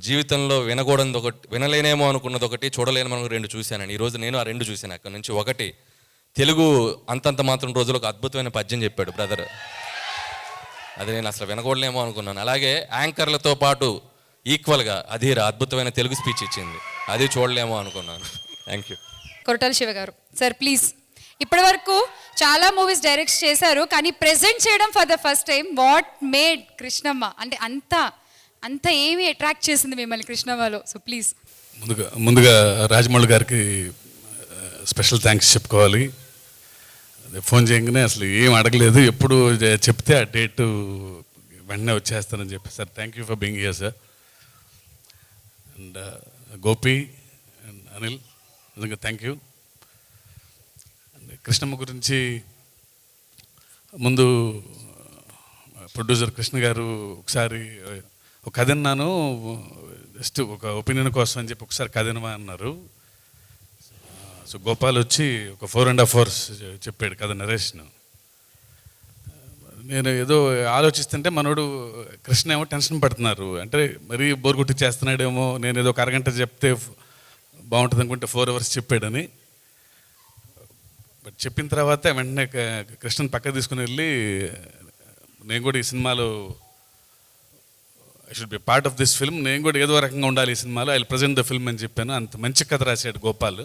జీవితంలో వినకూడదు ఒకటి వినలేనేమో అనుకున్నది ఒకటి చూడలేనేమో అనుకున్న రెండు చూశానండి. ఈరోజు నేను ఆ రెండు చూశాను. అక్కడ నుంచి ఒకటి తెలుగు అంతంత మాత్రం రోజులకు అద్భుతమైన పద్యం చెప్పాడు బ్రదర్. అది నేను అసలు వినకూడలేమో అనుకున్నాను. అలాగే యాంకర్లతో పాటు ఈక్వల్గా అధీర అద్భుతమైన తెలుగు స్పీచ్ ఇచ్చింది. అది చూడలేమో అనుకున్నాను. థ్యాంక్ యూ కొరటాల శివ గారు సార్ ప్లీజ్. ఇప్పటి వరకు చాలా మూవీస్ డైరెక్ట్ చేశారు కానీ ప్రెజెంట్ చేయడం for the first time what made Krishnamma? అంటే అంత అంత ఏమి అట్రాక్ట్ చేసింది మిమ్మల్ని కృష్ణవాలో సో ప్లీజ్ ముందుగా ముందుగా రాజమౌళి గారికి స్పెషల్ థ్యాంక్స్ చెప్పుకోవాలి. అదే ఫోన్ చేయగానే అసలు ఏం అడగలేదు. ఎప్పుడు చెప్తే ఆ డేట్ వెంటనే వచ్చేస్తానని చెప్పి sir thank you for being here sir and Gopi and Anil నిజంగా థ్యాంక్ యూ అండ్ కృష్ణమ్మ గురించి ముందు ప్రొడ్యూసర్ కృష్ణ గారు ఒకసారి ఒక కథ విన్నాను. జస్ట్ ఒక ఒపీనియన్ కోసం అని చెప్పి ఒకసారి కథ అన్నారు. సో గోపాల్ వచ్చి ఒక ఫోర్ అండ్ హాఫ్ అవర్స్ చెప్పాడు కథ నరేష్ను. నేను ఏదో ఆలోచిస్తుంటే మనోడు కృష్ణ ఏమో టెన్షన్ పడుతున్నారు. అంటే మరీ బోర్ కొట్టి చేస్తున్నాడేమో నేను ఏదో ఒక అరగంట చెప్తే బాగుంటుంది అనుకుంటే ఫోర్ అవర్స్ చెప్పాడని. బట్ చెప్పిన తర్వాత వెంటనే కృష్ణని కృష్ణన్ పక్క తీసుకుని వెళ్ళి నేను కూడా ఈ సినిమాలో I should be part of this film నేను కూడా ఏదో రకంగా ఉండాలి ఈ సినిమాలో. ఐ ప్రజెంట్ ద ఫిల్మ్ అని చెప్పాను. అంత మంచి కథ రాశాడు గోపాల్.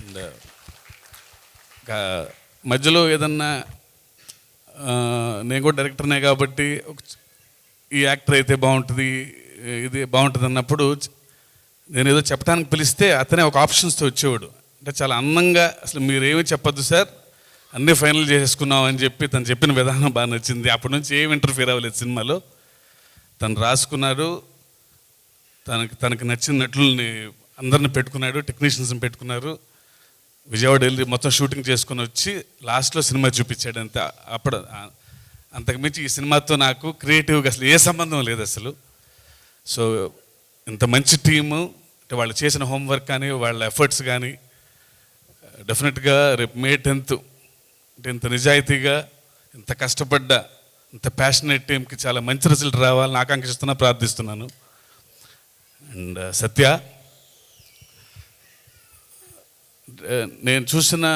అండ్ uh, మధ్యలో ఏదన్నా నేను కూడా డైరెక్టర్నే కాబట్టి ఈ యాక్టర్ అయితే బాగుంటుంది ఇది బాగుంటుంది అన్నప్పుడు నేను ఏదో చెప్పడానికి పిలిస్తే అతనే ఒక ఆప్షన్స్తో వచ్చేవాడు. అంటే చాలా అందంగా అసలు మీరేమీ చెప్పొద్దు సార్. అన్నీ ఫైనల్ చేసేసుకున్నాం అని చెప్పి తను చెప్పిన విధానం బాగా నచ్చింది. అప్పటి నుంచి ఏం ఇంటర్ఫీర్ అవ్వలేదు సినిమాలో. తను రాసుకున్నాడు. తనకి తనకు నచ్చిన నటుల్ని అందరిని పెట్టుకున్నాడు టెక్నీషియన్స్ని పెట్టుకున్నారు. విజయవాడ వెళ్ళి మొత్తం షూటింగ్ చేసుకుని వచ్చి లాస్ట్లో సినిమా చూపించాడు అంతే. అప్పుడు అంతకుమించి ఈ సినిమాతో నాకు క్రియేటివ్గా అసలు ఏ సంబంధం లేదు అసలు. సో ఇంత మంచి టీము అంటే వాళ్ళు చేసిన హోంవర్క్ కానీ వాళ్ళ ఎఫర్ట్స్ కానీ డెఫినెట్గా రేపు మే టెన్త్ అంటే ఇంత నిజాయితీగా ఇంత కష్టపడ్డ ఇంత ప్యాషనేట్ టీంకి చాలా మంచి రిజల్ట్ రావాలని ఆకాంక్షిస్తున్నా ప్రార్థిస్తున్నాను. అండ్ uh, సత్య uh, నేను చూసిన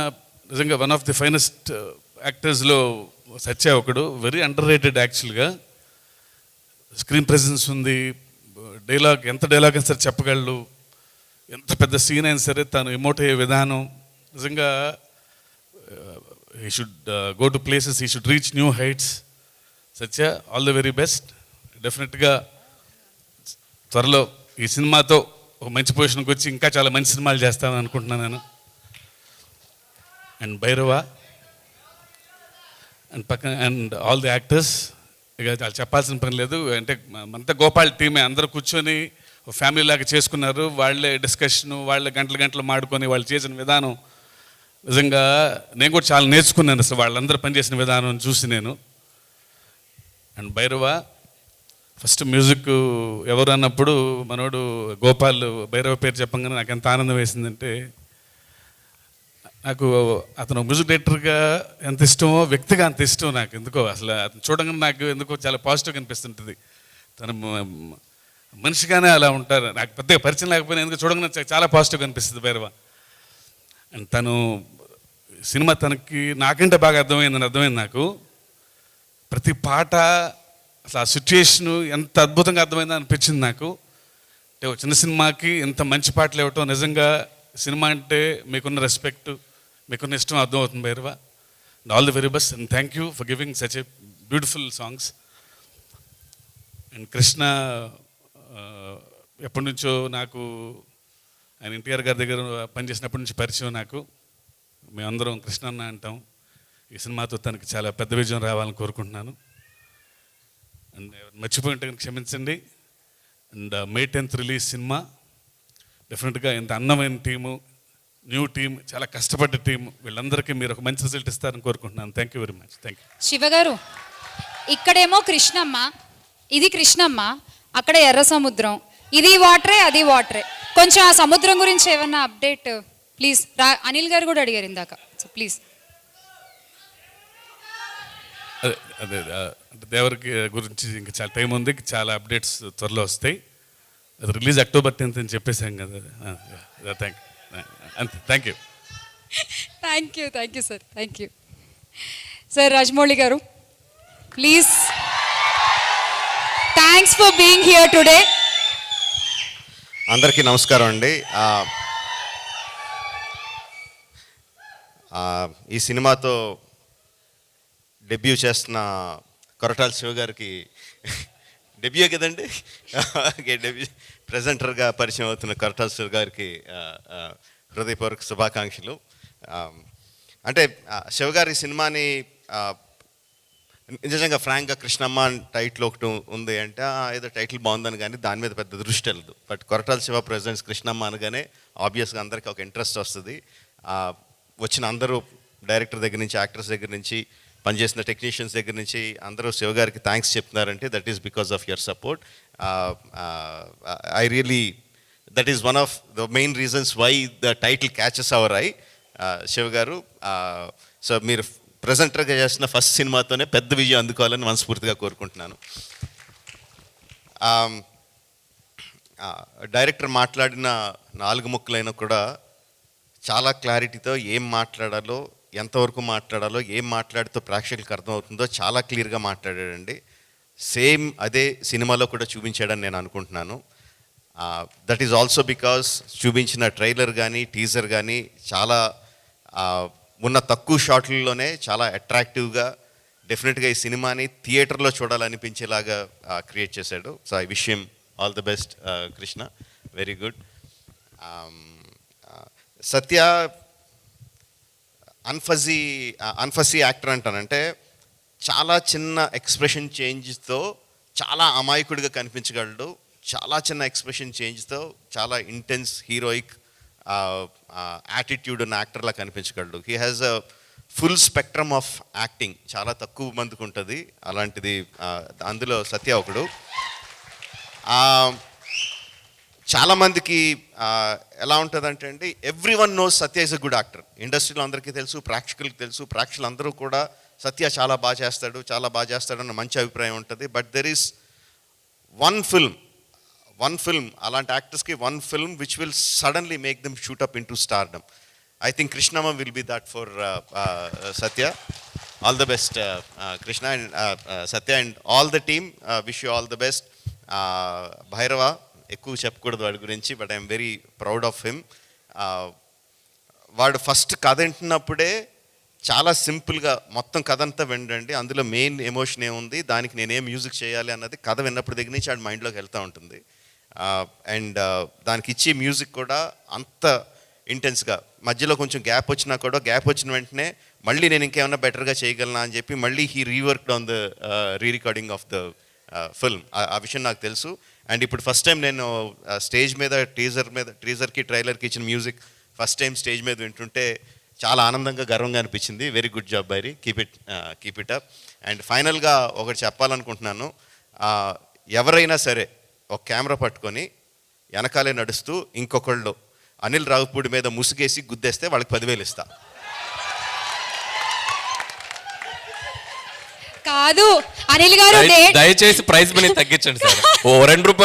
నిజంగా వన్ ఆఫ్ ది ఫైనెస్ట్ యాక్టర్స్లో సత్య ఒకడు వెరీ అండర్ రేటెడ్ యాక్చువల్గా స్క్రీన్ ప్రెజెన్స్ ఉంది డైలాగ్ ఎంత డైలాగ్ అయినా సరే చెప్పగలడు. ఎంత పెద్ద సీన్ అయినా సరే తను ఎమోట్ అయ్యే విధానం. నిజంగా he should go to places he should reach new heights Satya all the very best డెఫినెట్గా త్వరలో ఈ సినిమాతో ఒక మంచి పొజిషన్కి వచ్చి ఇంకా చాలా మంచి సినిమాలు చేస్తామని అనుకుంటున్నాను నేను. అండ్ భైరవ అండ్ పక్కన అండ్ ఆల్ ది యాక్టర్స్ ఇక చాలా చెప్పాల్సిన పని లేదు. అంటే అంతా గోపాల్ టీమే అందరూ కూర్చొని ఫ్యామిలీ లాగా చేసుకున్నారు. వాళ్ళే డిస్కషను వాళ్ళే గంటలు గంటలు మాడుకొని వాళ్ళు చేసిన విధానం నిజంగా నేను కూడా చాలా నేర్చుకున్నాను అసలు వాళ్ళందరూ పనిచేసిన విధానం చూసి నేను. అండ్ భైరవ ఫస్ట్ మ్యూజిక్ ఎవరు అన్నప్పుడు మనోడు గోపాల్ భైరవ పేరు చెప్పంగానే నాకు ఎంత ఆనందం వేసిందంటే నాకు అతను మ్యూజిక్ డైరెక్టర్గా ఎంత ఇష్టమో వ్యక్తిగా అంత ఇష్టం నాకు. ఎందుకో అసలు అతను చూడగానే నాకు ఎందుకో చాలా పాజిటివ్గా అనిపిస్తుంటుంది తను మనిషిగానే అలా ఉంటారు. నాకు పెద్దగా పరిచయం లేకపోయినా ఎందుకు చూడంగానే చాలా పాజిటివ్గా అనిపిస్తుంది భైరవ. తను సినిమా తనకి నాకంటే బాగా అర్థమైందని అర్థమైంది నాకు. ప్రతి పాట అసలు ఆ సిచ్యుయేషను ఎంత అద్భుతంగా అర్థమైందో అనిపించింది నాకు. అంటే ఒక చిన్న సినిమాకి ఇంత మంచి పాటలు ఇవ్వటం నిజంగా సినిమా అంటే మీకున్న రెస్పెక్ట్ మీకున్న ఇష్టం అర్థమవుతుంది Bhairava. All the very best and thank you for giving such a beautiful songs and Krishna ఎప్పటి నుంచో నాకు ఆయన ఎన్టీఆర్ గారి దగ్గర పనిచేసినప్పటి నుంచి పరిచయం నాకు. మేమందరం కృష్ణన్న అంటాం. ఈ సినిమాతో తనకి చాలా పెద్ద విజయం రావాలని కోరుకుంటున్నాను. అండ్ మర్చిపోయి ఉంటే క్షమించండి. అండ్ మే టెన్త్ రిలీజ్ సినిమా డెఫినెట్గా ఇంత అందమైన టీము న్యూ టీం చాలా కష్టపడ్డ టీం వీళ్ళందరికీ మీరు ఒక మంచి రిజల్ట్ ఇస్తారని కోరుకుంటున్నాను. Thank you very much thank you Siva garu ఇక్కడేమో కృష్ణమ్మ ఇది కృష్ణమ్మ అక్కడ ఎర్ర సముద్రం ఇది వాటరే అది వాటరే. కొంచెం ఆ సముద్రం గురించి ఏమన్నా అప్డేట్ ప్లీజ్. రా అనిల్ గారు కూడా అడిగారు ఇందాక. సో ప్లీజ్ అదే అదే దేవరికి గురించి ఇంకా చాలా టైం ఉంది చాలా అప్డేట్స్ త్వరలో వస్తాయి. అది రిలీజ్ అక్టోబర్ టెన్త్ అని చెప్పేసాం కదా. థ్యాంక్ అంతే thank you. Thank you thank you sir thank you. Sir Rajamouli garu please. Thanks for being here today అందరికీ నమస్కారం అండి. ఈ సినిమాతో డెబ్యూ చేస్తున్న కొరటాల శివ గారికి డెబ్యూ కదండి? డెబ్యూ. ప్రజెంటర్గా పరిచయం అవుతున్న కొరటాల శివ గారికి హృదయపూర్వక శుభాకాంక్షలు. అంటే శివ గారి సినిమాని నిజంగా ఫ్రాంక్గా కృష్ణమ్మ టైటిల్ ఒకటి ఉంది అంటే "ఆ, ఏదో టైటిల్ బాగుందని కానీ దాని మీద పెద్ద దృష్టి వెళ్ళదు. బట్ కొరటాల శివ ప్రెసిడెంట్స్ కృష్ణమ్మ అనగానే ఆబ్వియస్గా అందరికీ ఒక ఇంట్రెస్ట్ వస్తుంది. వచ్చిన అందరూ డైరెక్టర్ దగ్గర నుంచి యాక్టర్స్ దగ్గర నుంచి పనిచేసిన టెక్నీషియన్స్ దగ్గర నుంచి అందరూ శివ గారికి థ్యాంక్స్ చెప్తున్నారంటే that is because of your support I really that is one of the main reasons why the title catches our I Siva garu so మీరు ప్రజెంటర్గా చేసిన ఫస్ట్ సినిమాతోనే పెద్ద విజయం అందుకోవాలని మనస్ఫూర్తిగా కోరుకుంటున్నాను. డైరెక్టర్ మాట్లాడిన నాలుగు ముక్కలైనా కూడా చాలా క్లారిటీతో ఏం మాట్లాడాలో ఎంతవరకు మాట్లాడాలో ఏం మాట్లాడితే ప్రేక్షకులకు అర్థమవుతుందో చాలా క్లియర్గా మాట్లాడాడండి. సేమ్ అదే సినిమాలో కూడా చూపించాడని నేను అనుకుంటున్నాను. దట్ ఈజ్ ఆల్సో బికాస్ చూపించిన ట్రైలర్ కానీ టీజర్ కానీ చాలా ఉన్న తక్కువ షాట్లలోనే చాలా అట్రాక్టివ్గా డెఫినెట్గా ఈ సినిమాని థియేటర్లో చూడాలనిపించేలాగా క్రియేట్ చేశాడు. So I wish him all the best Krishna very good Satya అన్ఫజీ అన్ఫజీ యాక్టర్ అంటానంటే చాలా చిన్న ఎక్స్ప్రెషన్ చేంజ్తో చాలా అమాయకుడిగా కనిపించగలడు. చాలా చిన్న ఎక్స్ప్రెషన్ చేంజ్తో చాలా ఇంటెన్స్ హీరోయిక్ యాటిట్యూడ్ ఉన్న యాక్టర్లా కనిపించగలడు. He has a full spectrum of acting చాలా తక్కువ మందికి ఉంటుంది. అలాంటిది అందులో సత్య ఒకడు. చాలామందికి ఎలా ఉంటుందంటే అండి everyone knows Satya is a good actor ఇండస్ట్రీలో అందరికీ తెలుసు ప్రేక్షకులకి తెలుసు ప్రేక్షకులు అందరూ కూడా సత్య చాలా బాగా చేస్తాడు చాలా బాగా చేస్తాడు అన్న మంచి అభిప్రాయం ఉంటుంది. But there is one film one film అలాంటి యాక్టర్స్కి one film which will suddenly make them shoot up into stardom I think Krishnamma will be that for Satya all the best Krishna and Satya and all the team wish you all the best Bhairava ఎక్కువ చెప్పకూడదు వాడి గురించి but I'm very proud of him వాడు first కథ వింటున్నప్పుడే చాలా సింపుల్గా మొత్తం కథ అంతా వినండి. అందులో మెయిన్ ఎమోషన్ ఏముంది? దానికి నేనేం మ్యూజిక్ చేయాలి అన్నది కథ విన్నప్పుడు దగ్గర నుంచి వాడి మైండ్లోకి వెళ్తూ ఉంటుంది. అండ్ దానికి ఇచ్చే మ్యూజిక్ కూడా అంత ఇంటెన్స్గా మధ్యలో కొంచెం గ్యాప్ వచ్చినా కూడా గ్యాప్ వచ్చిన వెంటనే మళ్ళీ నేను ఇంకేమైనా బెటర్గా చేయగలనా అని చెప్పి మళ్ళీ he reworked on the re recording of the film ఆ విషయం నాకు తెలుసు. అండ్ ఇప్పుడు ఫస్ట్ టైం నేను స్టేజ్ మీద టీజర్ మీద టీజర్కి ట్రైలర్కి ఇచ్చిన మ్యూజిక్ ఫస్ట్ టైం స్టేజ్ మీద వింటుంటే చాలా ఆనందంగా గర్వంగా అనిపించింది. Very good job Bhairi keep it keep it up and ఫైనల్గా ఒకటి చెప్పాలనుకుంటున్నాను. ఎవరైనా సరే ఒక కెమెరా పట్టుకొని వెనకాలే నడుస్తూ ఇంకొకళ్ళు అనిల్ రావుపూడి మీద ముసుగేసి గుద్దేస్తే వాళ్ళకి పదివేలు ఇస్తా. కాదు అనిల్ గారు దయచేసి ప్రైస్ మనీ తగ్గించండి సార్. ఓ రెండు రూపాయలు